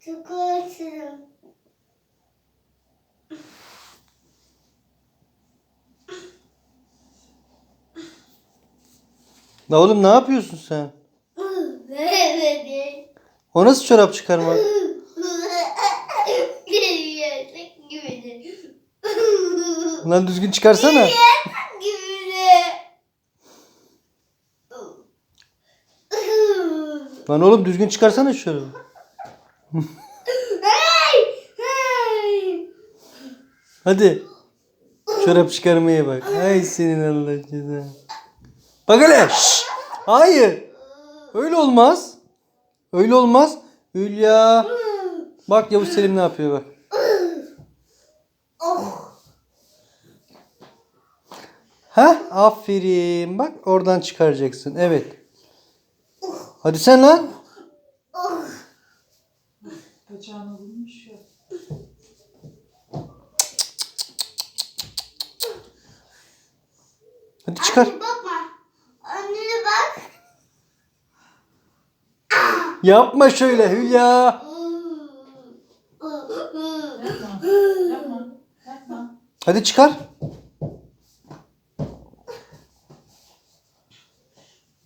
Çikolata. La oğlum ne yapıyorsun sen? O nasıl çorap çıkarmak? Lan düzgün çıkarsana. Lan oğlum düzgün çıkarsana şu çorabı. Hadi. Çorap çıkarmaya bak. Ay senin Allah cezanı. Bak hele. şşş. Hayır. Öyle olmaz. Öyle olmaz. Hülya. Bak Yavuz Selim ne yapıyor bak. Ha? Aferin. Bak oradan çıkaracaksın. Evet. Hadi sen lan. Bacağını vurmuş ya. Hadi çıkar. Anne bakma. Annene bak. Yapma şöyle Hülya. Yapma. Yapma. Yapma. Hadi çıkar.